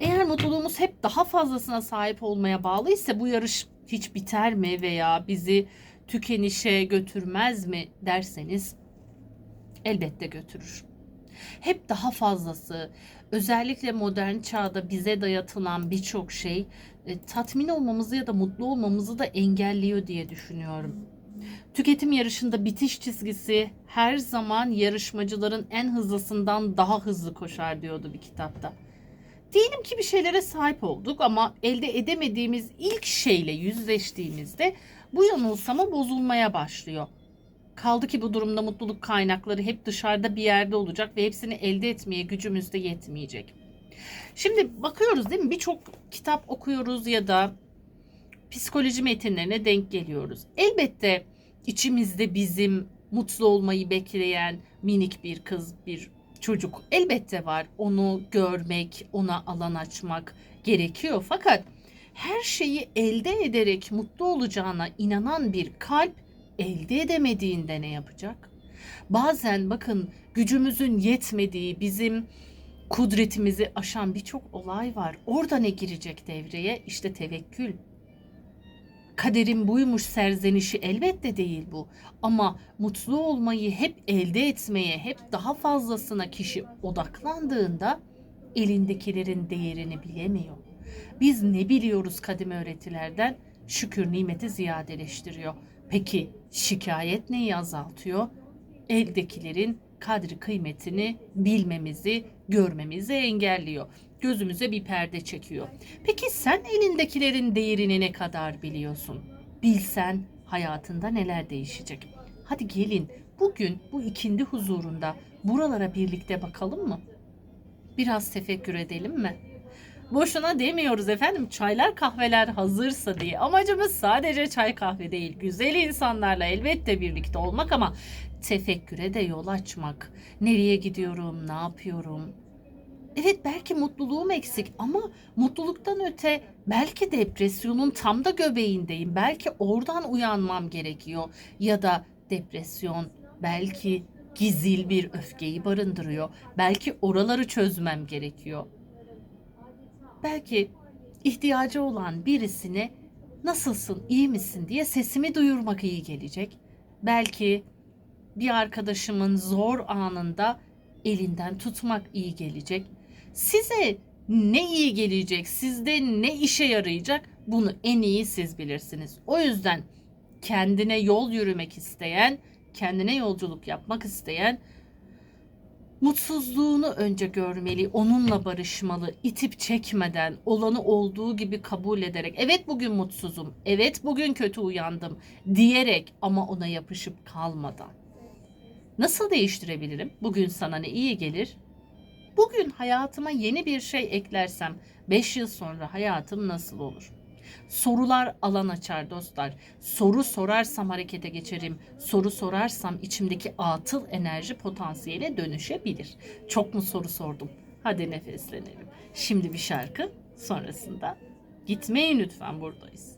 Eğer mutluluğumuz hep daha fazlasına sahip olmaya bağlıysa bu yarış hiç biter mi veya bizi tükenişe götürmez mi derseniz elbette götürür. Hep daha fazlası, özellikle modern çağda bize dayatılan birçok şey e, tatmin olmamızı ya da mutlu olmamızı da engelliyor diye düşünüyorum. Tüketim yarışında bitiş çizgisi her zaman yarışmacıların en hızlısından daha hızlı koşar diyordu bir kitapta. Diyelim ki bir şeylere sahip olduk ama elde edemediğimiz ilk şeyle yüzleştiğimizde bu yanılsama bozulmaya başlıyor. Kaldı ki bu durumda mutluluk kaynakları hep dışarıda bir yerde olacak ve hepsini elde etmeye gücümüz de yetmeyecek. Şimdi bakıyoruz değil mi? Birçok kitap okuyoruz ya da psikoloji metinlerine denk geliyoruz. Elbette içimizde bizim mutlu olmayı bekleyen minik bir kız, bir çocuk elbette var. Onu görmek, ona alan açmak gerekiyor. Fakat her şeyi elde ederek mutlu olacağına inanan bir kalp elde edemediğinde ne yapacak? Bazen bakın gücümüzün yetmediği, bizim kudretimizi aşan birçok olay var. Orada ne girecek devreye? İşte tevekkül. Kaderin buymuş serzenişi elbette değil bu. Ama mutlu olmayı hep elde etmeye, hep daha fazlasına kişi odaklandığında elindekilerin değerini bilemiyor. Biz ne biliyoruz kadim öğretilerden? Şükür nimeti ziyadeleştiriyor. Peki şikayet neyi azaltıyor? Eldekilerin kadri kıymetini bilmemizi, görmemizi engelliyor. Gözümüze bir perde çekiyor. Peki sen elindekilerin değerini ne kadar biliyorsun? Bilsen hayatında neler değişecek? Hadi gelin bugün bu ikindi huzurunda buralara birlikte bakalım mı? Biraz tefekkür edelim mi? Boşuna demiyoruz efendim çaylar kahveler hazırsa diye. Amacımız sadece çay kahve değil. Güzel insanlarla elbette birlikte olmak ama tefekküre de yol açmak. Nereye gidiyorum, ne yapıyorum? Evet belki mutluluğum eksik ama mutluluktan öte belki depresyonun tam da göbeğindeyim. Belki oradan uyanmam gerekiyor. Ya da depresyon belki gizil bir öfkeyi barındırıyor. Belki oraları çözmem gerekiyor belki ihtiyacı olan birisine nasılsın, iyi misin diye sesimi duyurmak iyi gelecek. Belki bir arkadaşımın zor anında elinden tutmak iyi gelecek. Size ne iyi gelecek, sizde ne işe yarayacak bunu en iyi siz bilirsiniz. O yüzden kendine yol yürümek isteyen, kendine yolculuk yapmak isteyen Mutsuzluğunu önce görmeli, onunla barışmalı, itip çekmeden, olanı olduğu gibi kabul ederek, evet bugün mutsuzum, evet bugün kötü uyandım diyerek ama ona yapışıp kalmadan. Nasıl değiştirebilirim? Bugün sana ne iyi gelir? Bugün hayatıma yeni bir şey eklersem 5 yıl sonra hayatım nasıl olur? Sorular alan açar dostlar. Soru sorarsam harekete geçerim. Soru sorarsam içimdeki atıl enerji potansiyele dönüşebilir. Çok mu soru sordum? Hadi nefeslenelim. Şimdi bir şarkı sonrasında gitmeyin lütfen buradayız.